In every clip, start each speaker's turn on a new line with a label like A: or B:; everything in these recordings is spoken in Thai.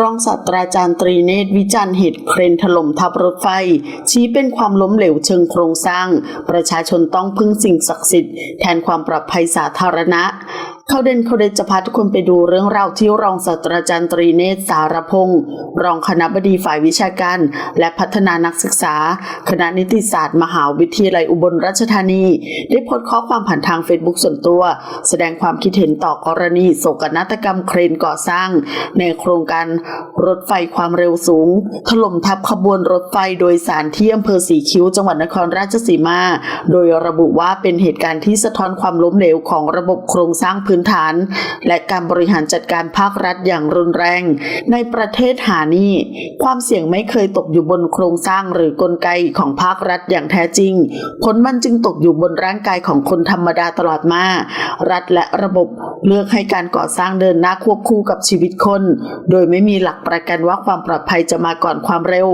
A: รองศาสตราจารย์ตรีเนตรวิจารณ์เหตุเครนถล่มทับรถไฟ ชี้เป็นความล้มเหลวเชิงโครงสร้าง ประชาชนต้องพึ่งสิ่งศักดิ์สิทธิ์แทนความปลอดภัยสาธารณะ เขาเด่นเขาเด่นจะพาทุกคนไปดูเรื่องราวที่รองศาสตราจารย์ตรีเนตรสารพงศ์รองคณะบดีฝ่ายวิชาการ และพัฒนานักศึกษา คณะนิติศาสตร์มหาวิทยาลัยอุบลราชธานี ได้โพสต์ข้อความผ่านทางเฟซบุ๊กส่วนตัว แสดงความคิดเห็นต่อกรณีโศกนาฏกรรมเครนก่อสร้าง ในโครงการรถไฟความเร็วสูง ถล่มทับขบวนรถไฟโดยสารที่อำเภอสีคิ้ว จังหวัดนครราชสีมา โดยระบุว่าเป็นเหตุการณ์ที่สะท้อนความล้มเหลวของระบบโครงสร้างพื้นฐาน และการบริหารจัดการภาครัฐอย่างรุนแรง ในประเทศหานี่ความเสี่ยงไม่เคยตกอยู่บนโครงสร้างหรือกลไกของภาครัฐอย่างแท้จริง ผลมันจึงตกอยู่บนร่างกายของคนธรรมดาตลอดมา รัฐและระบบเลือกให้การก่อสร้างเดินหน้าควบคู่กับชีวิตคน โดยไม่มีหลักประกันว่าความปลอดภัยจะมาก่อนความเร็ว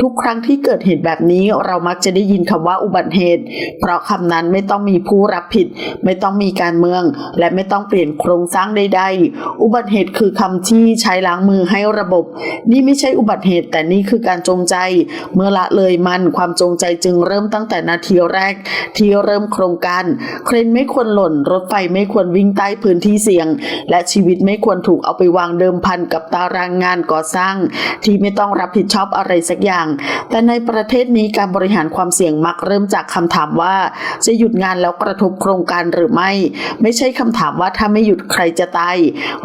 A: ทุกครั้งที่เกิดเหตุแบบนี้เรามักจะได้ยินคำว่าอุบัติเหตุ เพราะคำนั้นไม่ต้องมีผู้รับผิด ไม่ต้องมีการเมือง และไม่ต้องเปลี่ยนโครงสร้างใดๆ อุบัติเหตุคือคำที่ใช้ล้างมือให้ระบบ นี่ไม่ใช่อุบัติเหตุ แต่นี่คือการจงใจ เมื่อละเลยมันความจงใจจึงเริ่มตั้งแต่นาทีแรก ที่เริ่มโครงการ เครนไม่ควรหล่น รถไฟไม่ควรวิ่งใต้พื้นที่เสี่ยง และชีวิตไม่ควรถูกเอาไปวางเดิมพันกับตารางงานก่อสร้าง ที่ไม่ต้องรับผิดชอบอะไรสักอย่าง แต่ในประเทศนี้การบริหารความเสี่ยงมักเริ่มจากคำถามว่า จะหยุดงานแล้วกระทบโครงการหรือไม่ ไม่ใช่คำถามว่าถ้าไม่หยุดใครจะตาย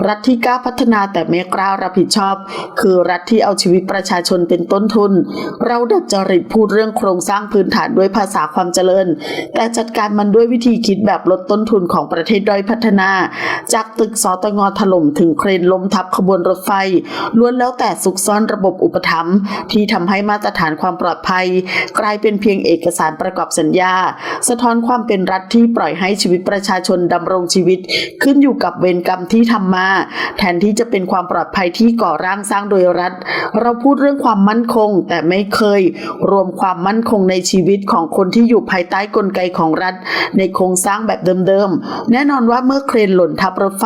A: รัฐที่กล้าพัฒนาแต่ไม่กล้ารับผิดชอบ คือรัฐที่เอาชีวิตประชาชนเป็นต้นทุน เราดัดจริตพูดเรื่องโครงสร้างพื้นฐานด้วยภาษาความเจริญ แต่จัดการมันด้วยวิธีคิดแบบลดต้นทุนของประเทศด้อยพัฒนา จากตึกสตงถล่มถึงเครนล้มทับขบวนรถไฟ ล้วนแล้วแต่ซุกซ่อนระบบอุปถัมภ์ที่ทำให้มาตรฐานความปลอดภัย กลายเป็นเพียงเอกสารประกอบสัญญา สะท้อนความเป็นรัฐที่ปล่อยให้ชีวิตประชาชนดำรงชีวิตขึ้นอยู่กับเวรกรรมที่ทำมา แทนที่จะเป็นความปลอดภัยที่ก่อร่างสร้างโดยรัฐ เราพูดเรื่องความมั่นคง แต่ไม่เคย รวมความมั่นคงในชีวิตของคนที่อยู่ภายใต้กลไกของรัฐ ในโครงสร้างแบบเดิมๆ แน่นอนว่าเมื่อเครนหล่นทับรถไฟ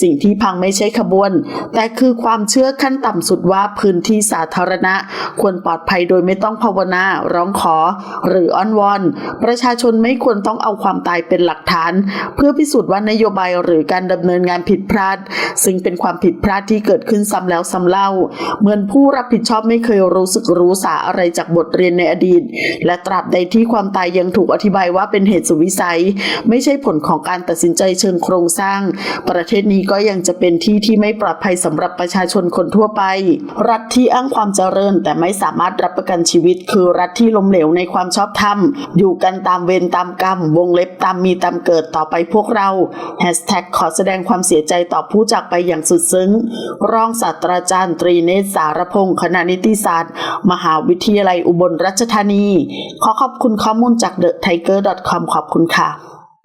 A: สิ่งที่พังไม่ใช่ขบวน แต่คือความเชื่อขั้นต่ำสุดว่าพื้นที่สาธารณะ ควรปลอดภัยโดยไม่ต้องภาวนา ร้องขอ หรืออ้อนวอน ประชาชนไม่ควรต้องเอาความตายเป็นหลักฐาน เพื่อพิสูจน์ว่านโยบายหรือการดำเนินงานผิดพลาด ซึ่งเป็นความผิดพลาดที่เกิดขึ้นซ้ำแล้วซ้ำเล่า เหมือนผู้รับผิดชอบไม่เคยรู้สึกรู้สาอะไรจากบทเรียนในอดีต และตราบใดที่ความตายยังถูกอธิบายว่าเป็นเหตุสุวิสัย ไม่ใช่ผลของการตัดสินใจเชิงโครงสร้าง ประเทศนี้ก็ยังจะเป็นที่ที่ไม่ปลอดภัยสำหรับประชาชนคนทั่วไป รัฐที่อ้างความเจริญแต่ไม่สามารถรับประกันชีวิต คือรัฐที่ล้มเหลวในความชอบธรรม อยู่กันตามเวรตามกรรม วงเล็บตามมีตามเกิดต่อไปพวกเราแฮท็กขอแสดงความเสียใจต่อผู้จากไปอย่างสุดซึ้ง รองศาสตราจารย์ตรีเนศสารพงศ์คณะนิติศาสตร์ มหาวิทยาลัยอุบลราชธานี ขอขอบคุณข้อมูลจาก TheTiger.com ขอบคุณค่ะ